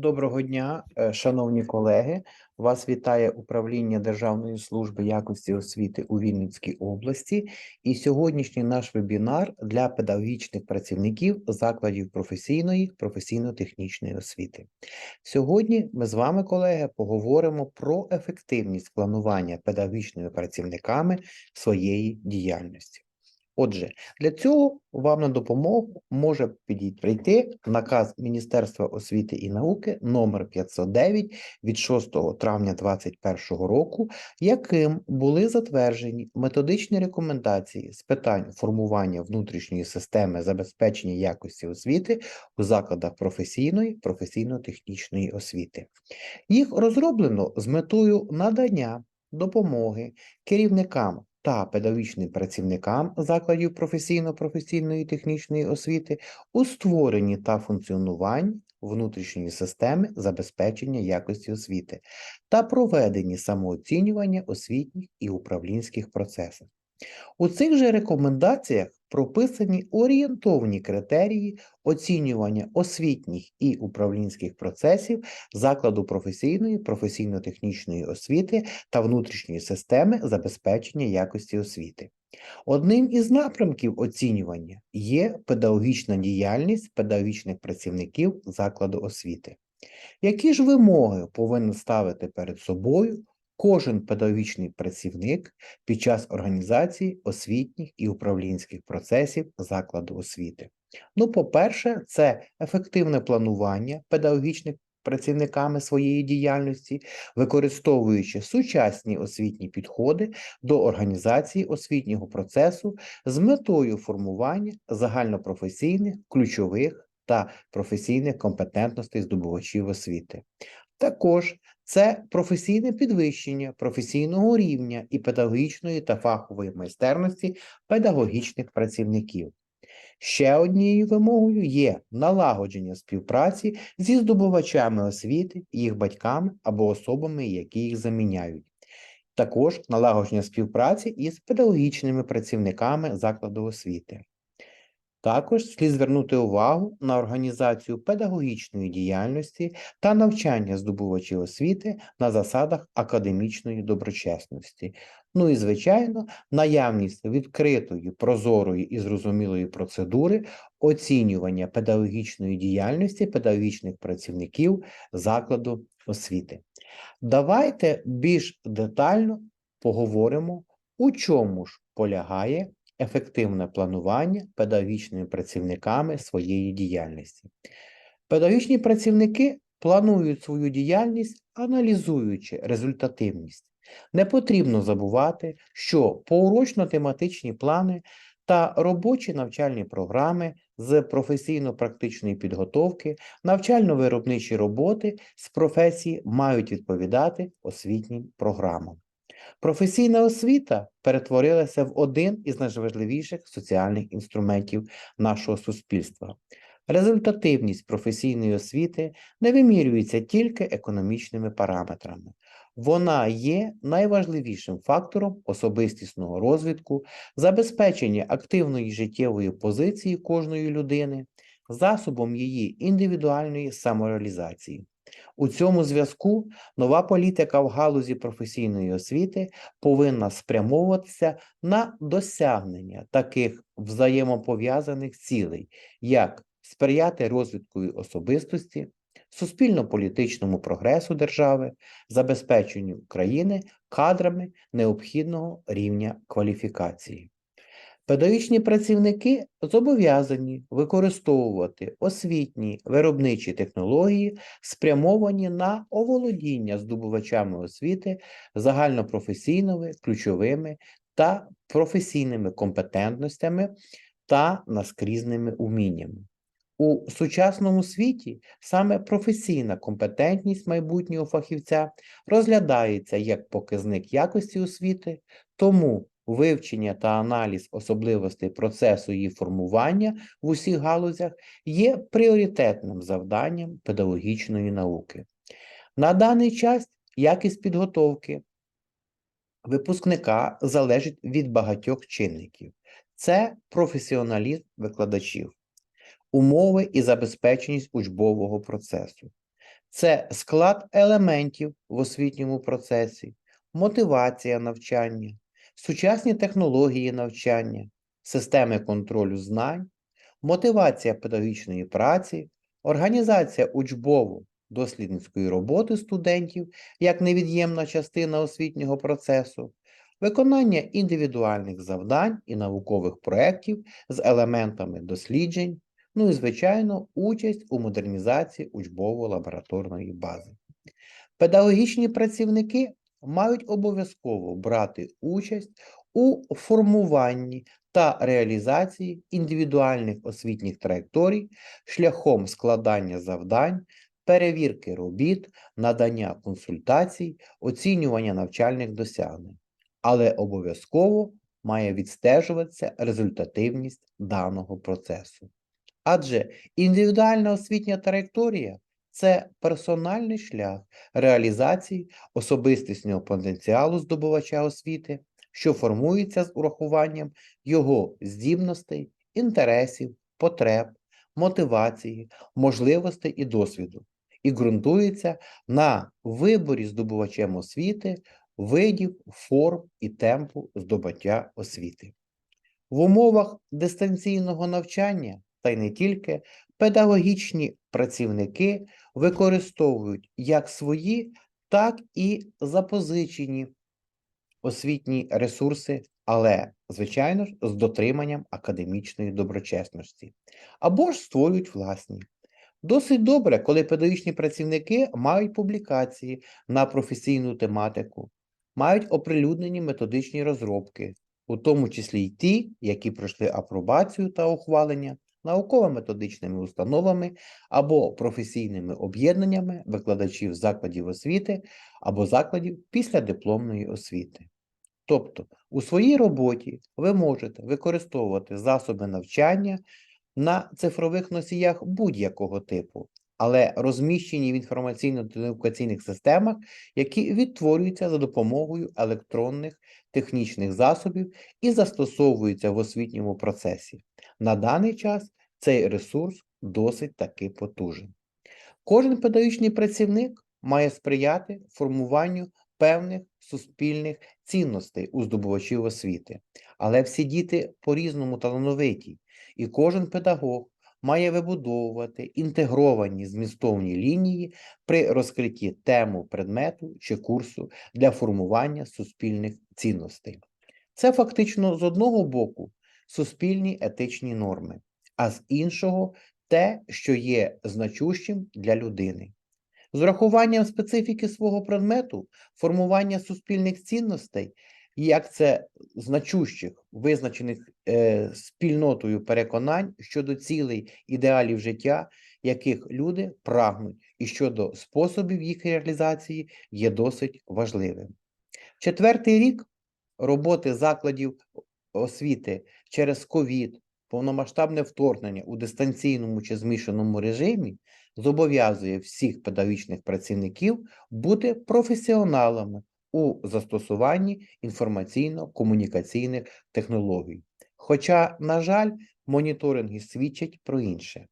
Доброго дня, е, шановні колеги. Вас вітає управління Державної служби якості освіти у Вінницькій області. І сьогоднішній наш вебінар для педагогічних працівників закладів професійної професійно-технічної освіти. Сьогодні ми з вами, колеги, поговоримо про ефективність планування педагогічними працівниками своєї діяльності. Отже, для цього вам на допомогу може прийти наказ Міністерства освіти і науки номер 509 від 6 травня 2021 року, яким були затверджені методичні рекомендації з питань формування внутрішньої системи забезпечення якості освіти у закладах професійної професійно-технічної освіти. Їх розроблено з метою надання допомоги керівникам та педагогічним працівникам закладів професійно-професійної технічної освіти у створенні та функціонуванні внутрішньої системи забезпечення якості освіти та проведенні самооцінювання освітніх і управлінських процесів. У цих же рекомендаціях прописані орієнтовні критерії оцінювання освітніх і управлінських процесів закладу професійної, професійно-технічної освіти та внутрішньої системи забезпечення якості освіти. Одним із напрямків оцінювання є педагогічна діяльність педагогічних працівників закладу освіти. Які ж вимоги повинен ставити перед собою кожен педагогічний працівник під час організації освітніх і управлінських процесів закладу освіти? Ну, по-перше, це ефективне планування педагогічних працівниками своєї діяльності, використовуючи сучасні освітні підходи до організації освітнього процесу з метою формування загальнопрофесійних, ключових та професійних компетентностей здобувачів освіти. Також це професійне підвищення професійного рівня і педагогічної та фахової майстерності педагогічних працівників. Ще однією вимогою є налагодження співпраці зі здобувачами освіти, їх батьками або особами, які їх заміняють. Також налагодження співпраці із педагогічними працівниками закладу освіти. Також слід звернути увагу на організацію педагогічної діяльності та навчання здобувачів освіти на засадах академічної доброчесності. Ну і, звичайно, наявність відкритої, прозорої і зрозумілої процедури оцінювання педагогічної діяльності педагогічних працівників закладу освіти. Давайте більш детально поговоримо, у чому ж полягає ефективне планування педагогічними працівниками своєї діяльності. Педагогічні працівники планують свою діяльність, аналізуючи результативність. Не потрібно забувати, що поурочно-тематичні плани та робочі навчальні програми з професійно-практичної підготовки, навчально-виробничі роботи з професії мають відповідати освітнім програмам. Професійна освіта перетворилася в один із найважливіших соціальних інструментів нашого суспільства. Результативність професійної освіти не вимірюється тільки економічними параметрами. Вона є найважливішим фактором особистісного розвитку, забезпечення активної життєвої позиції кожної людини, засобом її індивідуальної самореалізації. У цьому зв'язку нова політика в галузі професійної освіти повинна спрямовуватися на досягнення таких взаємопов'язаних цілей, як сприяти розвитку особистості, суспільно-політичному прогресу держави, забезпеченню країни кадрами необхідного рівня кваліфікації. Педагогічні працівники зобов'язані використовувати освітні виробничі технології, спрямовані на оволодіння здобувачами освіти загальнопрофесійними, ключовими та професійними компетентностями та наскрізними уміннями. У сучасному світі саме професійна компетентність майбутнього фахівця розглядається як показник якості освіти, тому вивчення та аналіз особливостей процесу її формування в усіх галузях є пріоритетним завданням педагогічної науки. На даний час якість підготовки випускника залежить від багатьох чинників. Це професіоналізм викладачів, умови і забезпеченість учбового процесу, це склад елементів в освітньому процесі, мотивація навчання, сучасні технології навчання, системи контролю знань, мотивація педагогічної праці, організація учбово-дослідницької роботи студентів як невід'ємна частина освітнього процесу, виконання індивідуальних завдань і наукових проєктів з елементами досліджень, ну і, звичайно, участь у модернізації учбово-лабораторної бази. Педагогічні працівники мають обов'язково брати участь у формуванні та реалізації індивідуальних освітніх траєкторій шляхом складання завдань, перевірки робіт, надання консультацій, оцінювання навчальних досягнень, але обов'язково має відстежуватися результативність даного процесу. Адже індивідуальна освітня траєкторія це персональний шлях реалізації особистісного потенціалу здобувача освіти, що формується з урахуванням його здібностей, інтересів, потреб, мотивації, можливостей і досвіду, і ґрунтується на виборі здобувачем освіти видів, форм і темпу здобуття освіти. В умовах дистанційного навчання та й не тільки педагогічні працівники використовують як свої, так і запозичені освітні ресурси, але, звичайно ж, з дотриманням академічної доброчесності, або ж створюють власні. Досить добре, коли педагогічні працівники мають публікації на професійну тематику, мають оприлюднені методичні розробки, у тому числі й ті, які пройшли апробацію та ухвалення науково-методичними установами або професійними об'єднаннями викладачів закладів освіти або закладів післядипломної освіти. Тобто, у своїй роботі ви можете використовувати засоби навчання на цифрових носіях будь-якого типу, але розміщені в інформаційно-телевокаційних системах, які відтворюються за допомогою електронних технічних засобів і застосовуються в освітньому процесі. На даний час цей ресурс досить таки потужен. Кожен педагогічний працівник має сприяти формуванню певних суспільних цінностей у здобувачів освіти, але всі діти по-різному талановиті, і кожен педагог має вибудовувати інтегровані змістовні лінії при розкритті тему предмету чи курсу для формування суспільних цінностей. Це фактично з одного боку суспільні етичні норми, а з іншого те, що є значущим для людини. З урахуванням специфіки свого предмету, формування суспільних цінностей, як це значущих, визначених е, спільнотою переконань щодо цілей ідеалів життя, яких люди прагнуть, і щодо способів їх реалізації є досить важливим. Четвертий рік роботи закладів освіти через ковід, повномасштабне вторгнення у дистанційному чи змішаному режимі зобов'язує всіх педагогічних працівників бути професіоналами у застосуванні інформаційно-комунікаційних технологій. Хоча, на жаль, моніторинги свідчать про інше.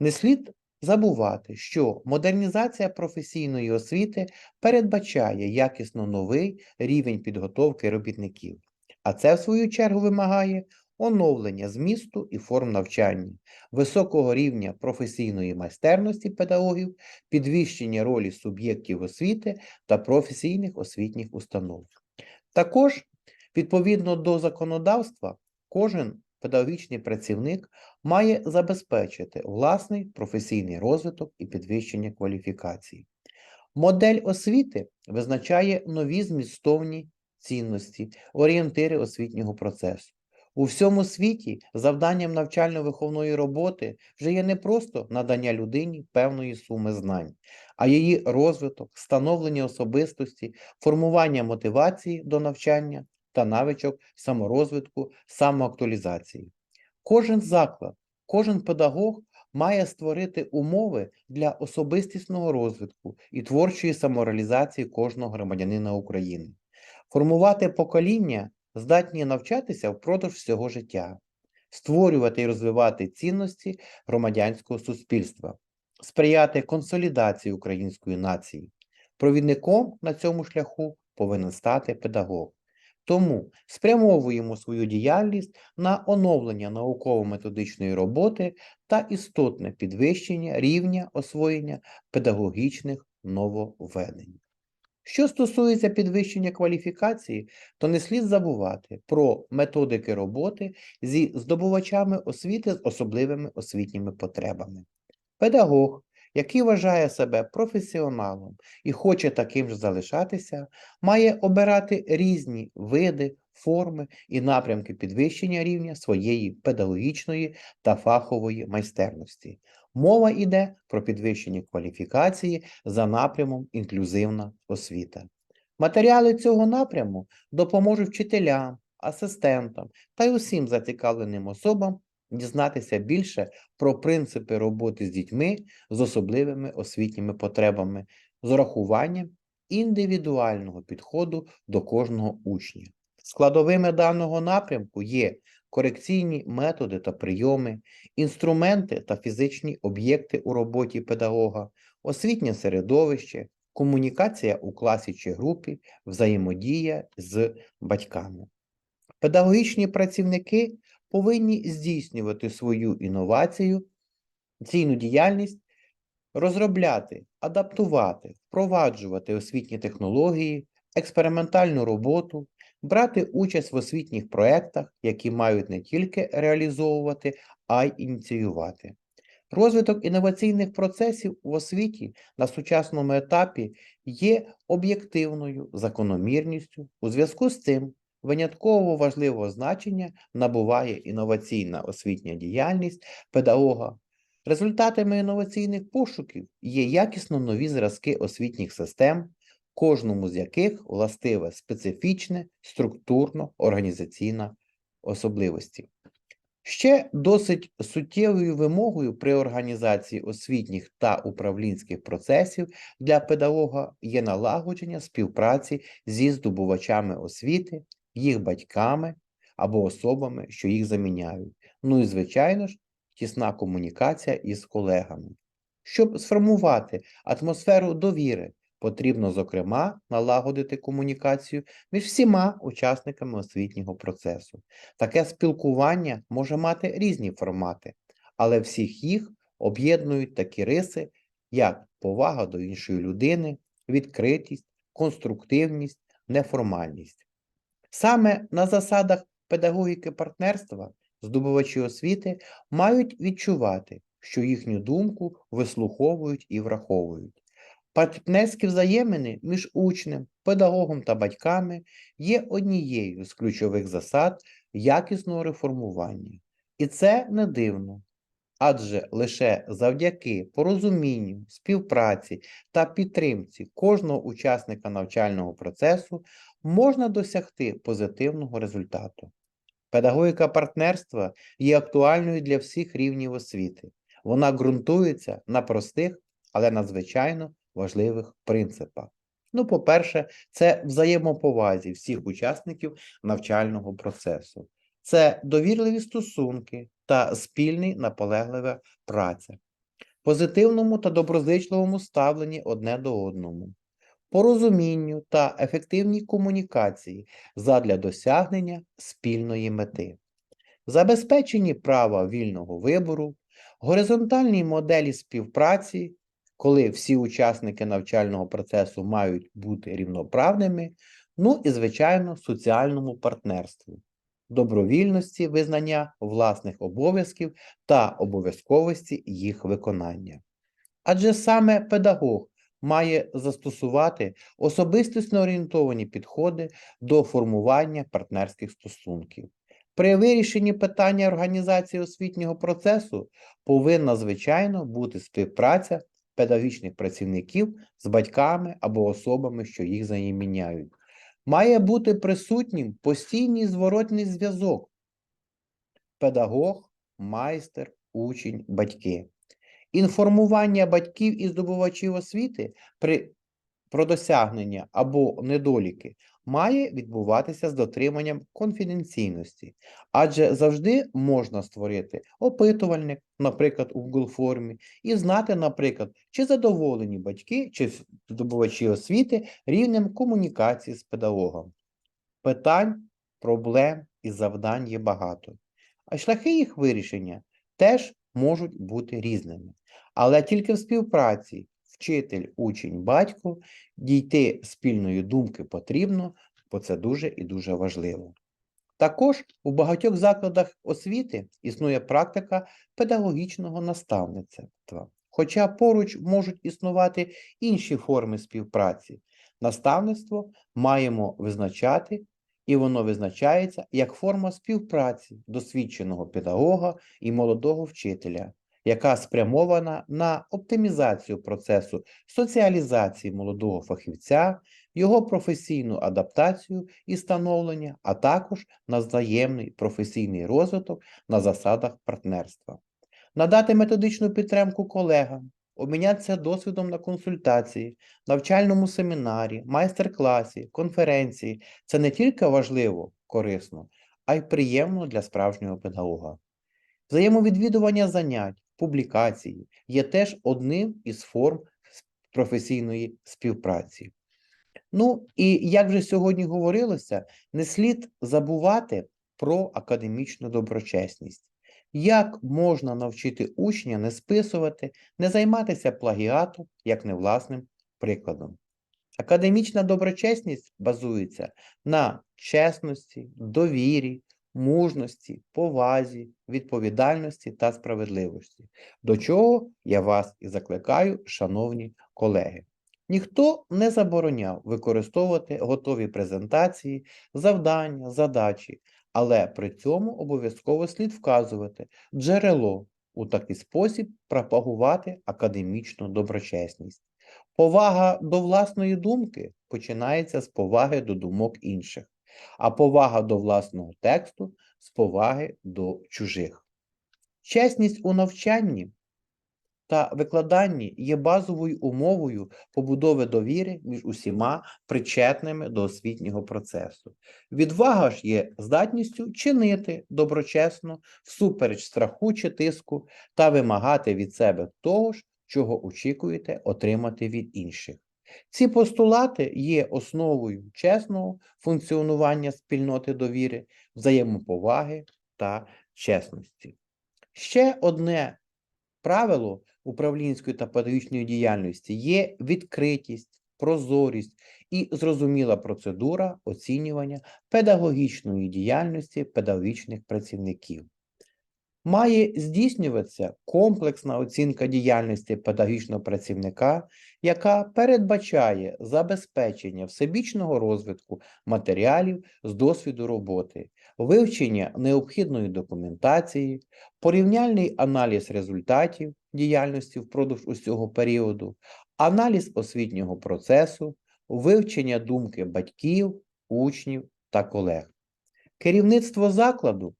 Не слід забувати, що модернізація професійної освіти передбачає якісно новий рівень підготовки робітників, а це, в свою чергу, вимагає оновлення змісту і форм навчання, високого рівня професійної майстерності педагогів, підвищення ролі суб'єктів освіти та професійних освітніх установ. Також, відповідно до законодавства, кожен педагогічний працівник має забезпечити власний професійний розвиток і підвищення кваліфікації. Модель освіти визначає нові змістовні цінності, орієнтири освітнього процесу. У всьому світі завданням навчально-виховної роботи вже є не просто надання людині певної суми знань, а її розвиток, становлення особистості, формування мотивації до навчання та навичок саморозвитку, самоактуалізації. Кожен заклад, кожен педагог має створити умови для особистісного розвитку і творчої самореалізації кожного громадянина України, формувати покоління здатні навчатися впродовж всього життя, створювати і розвивати цінності громадянського суспільства. сприяти консолідації української нації. Провідником на цьому шляху повинен стати педагог. Тому спрямовуємо свою діяльність на оновлення науково-методичної роботи та істотне підвищення рівня освоєння педагогічних нововведень. Що стосується підвищення кваліфікації, то не слід забувати про методики роботи зі здобувачами освіти з особливими освітніми потребами. Педагог, який вважає себе професіоналом і хоче таким ж залишатися, має обирати різні види, форми і напрямки підвищення рівня своєї педагогічної та фахової майстерності. Мова йде про підвищення кваліфікації за напрямом інклюзивна освіта. Матеріали цього напряму допоможуть вчителям, асистентам та й усім зацікавленим особам дізнатися більше про принципи роботи з дітьми з особливими освітніми потребами, з урахуванням індивідуального підходу до кожного учня. Складовими даного напрямку є корекційні методи та прийоми, інструменти та фізичні об'єкти у роботі педагога, освітнє середовище, комунікація у класі чи групі, взаємодія з батьками. Педагогічні працівники повинні здійснювати свою інновацію, ційну діяльність, розробляти, адаптувати, впроваджувати освітні технології, експериментальну роботу, брати участь в освітніх проєктах, які мають не тільки реалізовувати, а й ініціювати. Розвиток інноваційних процесів в освіті на сучасному етапі є об'єктивною закономірністю. У зв'язку з цим винятково важливого значення набуває інноваційна освітня діяльність педагога. Результатами інноваційних пошуків є якісно нові зразки освітніх систем, кожному з яких властиве специфічне структурно-організаційна особливості. Ще досить суттєвою вимогою при організації освітніх та управлінських процесів для педагога є налагодження співпраці зі здобувачами освіти, їх батьками або особами, що їх заміняють. Ну і, звичайно ж, тісна комунікація із колегами. Щоб сформувати атмосферу довіри, потрібно, зокрема, налагодити комунікацію між всіма учасниками освітнього процесу. Таке спілкування може мати різні формати, але всіх їх об'єднують такі риси, як повага до іншої людини, відкритість, конструктивність, неформальність. Саме на засадах педагогіки партнерства здобувачі освіти мають відчувати, що їхню думку вислуховують і враховують. Партнерські взаємини між учнем, педагогом та батьками є однією з ключових засад якісного реформування. І це не дивно. Адже лише завдяки порозумінню, співпраці та підтримці кожного учасника навчального процесу можна досягти позитивного результату. Педагогіка партнерства є актуальною для всіх рівнів освіти. Вона ґрунтується на простих, але надзвичайно важливих принципах. Ну, по-перше, це взаємоповазі всіх учасників навчального процесу, це довірливі стосунки та спільний наполеглива праця, позитивному та доброзичливому ставленні одне до одному, порозумінню та ефективній комунікації задля досягнення спільної мети, забезпеченні права вільного вибору, горизонтальній моделі співпраці коли всі учасники навчального процесу мають бути рівноправними, ну і, звичайно, соціальному партнерству, добровільності визнання власних обов'язків та обов'язковості їх виконання. Адже саме педагог має застосувати особистісно орієнтовані підходи до формування партнерських стосунків. При вирішенні питання організації освітнього процесу повинна, звичайно, бути співпраця педагогічних працівників з батьками або особами, що їх заміняють. Має бути присутнім постійний зворотний зв'язок. Педагог, майстер, учень, батьки. Інформування батьків і здобувачів освіти при, про досягнення або недоліки має відбуватися з дотриманням конфіденційності, адже завжди можна створити опитувальник, наприклад, у Google формі, і знати, наприклад, чи задоволені батьки чи здобувачі освіти рівнем комунікації з педагогом. Питань, проблем і завдань є багато, а шляхи їх вирішення теж можуть бути різними. Але тільки в співпраці вчитель, учень, батько дійти спільної думки потрібно, бо це дуже і дуже важливо. Також у багатьох закладах освіти існує практика педагогічного наставництва, хоча поруч можуть існувати інші форми співпраці. Наставництво маємо визначати, і воно визначається як форма співпраці досвідченого педагога і молодого вчителя, яка спрямована на оптимізацію процесу соціалізації молодого фахівця, його професійну адаптацію і становлення, а також на взаємний професійний розвиток на засадах партнерства, надати методичну підтримку колегам, обмінятися досвідом на консультації, навчальному семінарі, майстер-класі, конференції це не тільки важливо, корисно, а й приємно для справжнього педагога. Взаємовідвідування занять, публікації є теж одним із форм професійної співпраці. Ну і як вже сьогодні говорилося, не слід забувати про академічну доброчесність. Як можна навчити учня не списувати, не займатися плагіатом, як не власним прикладом? Академічна доброчесність базується на чесності, довірі, мужності, повазі, відповідальності та справедливості, до чого я вас і закликаю, шановні колеги. Ніхто не забороняв використовувати готові презентації, завдання, задачі, але при цьому обов'язково слід вказувати джерело у такий спосіб пропагувати академічну доброчесність. Повага до власної думки починається з поваги до думок інших, а повага до власного тексту з поваги до чужих. Чесність у навчанні та викладанні є базовою умовою побудови довіри між усіма причетними до освітнього процесу. Відвага ж є здатністю чинити доброчесно, всупереч страху чи тиску та вимагати від себе того ж, чого очікуєте отримати від інших. Ці постулати є основою чесного функціонування спільноти довіри, взаємоповаги та чесності. Ще одне правило управлінської та педагогічної діяльності є відкритість, прозорість і зрозуміла процедура оцінювання педагогічної діяльності педагогічних працівників. Має здійснюватися комплексна оцінка діяльності педагогічного працівника, яка передбачає забезпечення всебічного розвитку матеріалів з досвіду роботи, вивчення необхідної документації, порівняльний аналіз результатів діяльності впродовж усього періоду, аналіз освітнього процесу, вивчення думки батьків, учнів та колег. Керівництво закладу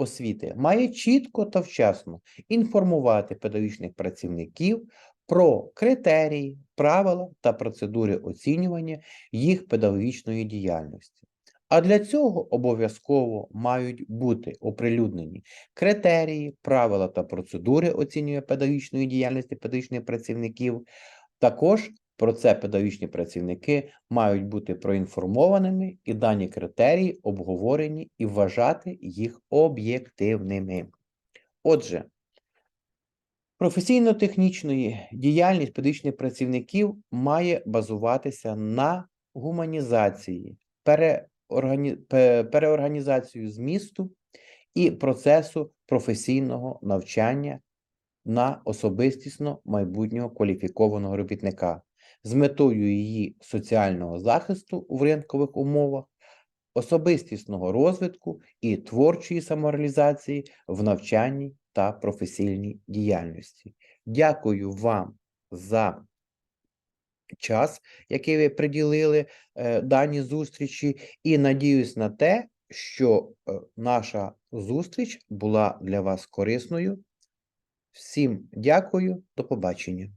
освіти має чітко та вчасно інформувати педагогічних працівників про критерії, правила та процедури оцінювання їх педагогічної діяльності. А для цього обов'язково мають бути оприлюднені критерії, правила та процедури оцінювання педагогічної діяльності педагогічних працівників. Також про це педагогічні працівники мають бути проінформованими і дані критерії обговорені і вважати їх об'єктивними. Отже, професійно-технічної діяльність педагогічних працівників має базуватися на гуманізації, переоргані... переорганізацію змісту і процесу професійного навчання на особистісно майбутнього кваліфікованого робітника з метою її соціального захисту в ринкових умовах, особистісного розвитку і творчої самореалізації в навчанні та професійній діяльності. Дякую вам за час, який ви приділили е, даній зустрічі, і надіюсь на те, що е, наша зустріч була для вас корисною. Всім дякую, до побачення.